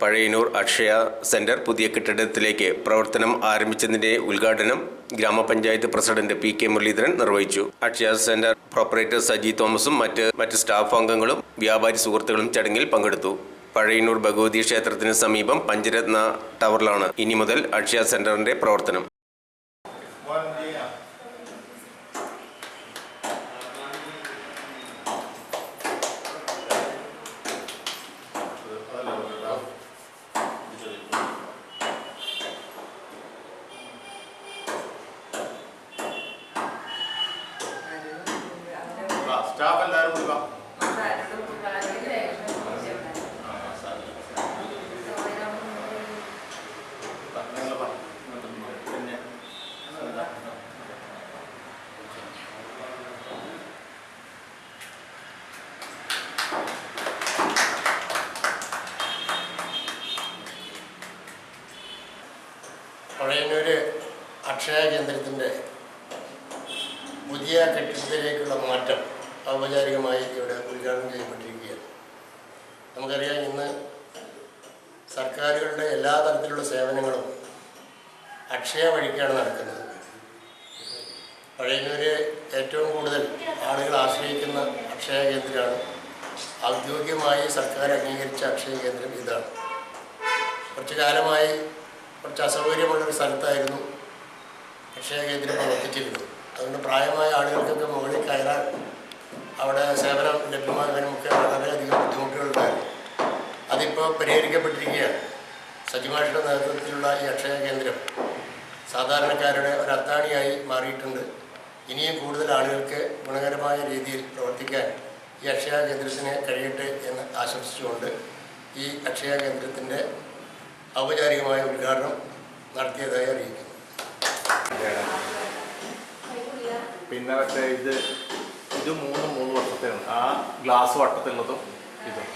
Pazhayannur Akshaya centre പുതിയ കെട്ടിടത്തിലേക്ക് പ്രവർത്തനം ആരംഭിച്ചതിന്റെ ഉദ്ഘാടനം ഗ്രാമപഞ്ചായത്ത് പ്രസിഡന്റ് പി കെ മുരളീധരൻ നിർവഹിച്ചു. അക്ഷയ സെന്റർ പ്രോപ്പറേറ്റർ സജി തോമസും മറ്റ് മറ്റ് സ്റ്റാഫ് അംഗങ്ങളും വ്യാപാരി സുഹൃത്തുക്കളും ചടങ്ങിൽ പങ്കെടുത്തു. പഴയന്നൂർ ഭഗവതി ക്ഷേത്രത്തിന് സമീപം പഞ്ചരത്ന ടവറിലാണ് ഇനി മുതൽ അക്ഷയ സെന്ററിന്റെ പ്രവർത്തനം. സ്റ്റാഫ് എല്ലാവരും കൂടി വാ പഴയന്നൂര് അക്ഷയ കേന്ദ്രത്തിന്റെ പുതിയ കെട്ടിടത്തിലേക്കുള്ള മാറ്റം. ഔപചാരികമായി ഇവിടെ ഉദ്ഘാടനം ചെയ്യപ്പെട്ടിരിക്കുകയാണ്. നമുക്കറിയാം ഇന്ന് സർക്കാരുകളുടെ എല്ലാ തരത്തിലുള്ള സേവനങ്ങളും അക്ഷയ വഴിക്കാണ് നടക്കുന്നത്. പഴയവരെ ഏറ്റവും കൂടുതൽ ആളുകൾ ആശ്രയിക്കുന്ന അക്ഷയ കേന്ദ്രമാണ്. ഔദ്യോഗികമായി സർക്കാർ അംഗീകരിച്ച അക്ഷയ കേന്ദ്രം ഇതാണ്. കുറച്ചു കാലമായി കുറച്ച് അസൗകര്യമുള്ളൊരു സ്ഥലത്തായിരുന്നു അക്ഷയ കേന്ദ്രം പ്രവർത്തിച്ചിരുന്നത്. അതുകൊണ്ട് പ്രായമായ ആളുകൾക്കൊക്കെ അതിപ്പോൾ പരിഹരിക്കപ്പെട്ടിരിക്കുകയാണ്. സജിമാഷിയുടെ നേതൃത്വത്തിലുള്ള ഈ അക്ഷയ കേന്ദ്രം സാധാരണക്കാരുടെ ഒരു അത്താണിയായി മാറിയിട്ടുണ്ട്. ഇനിയും കൂടുതൽ ആളുകൾക്ക് ഗുണകരമായ രീതിയിൽ പ്രവർത്തിക്കാൻ ഈ അക്ഷയ കേന്ദ്രത്തിന് കഴിയട്ടെ എന്ന് ആശംസിച്ചുകൊണ്ട് ഈ അക്ഷയ കേന്ദ്രത്തിന്റെ ഔപചാരികമായ ഉദ്ഘാടനം നടത്തിയതായി അറിയിക്കുന്നു. പിന്നെ മറ്റേ ഇത് ഇത് മൂന്ന് മൂന്ന് വർഷത്തെയാണ് ആ ഗ്ലാസ് വട്ടത്തുള്ളതും ഇതും.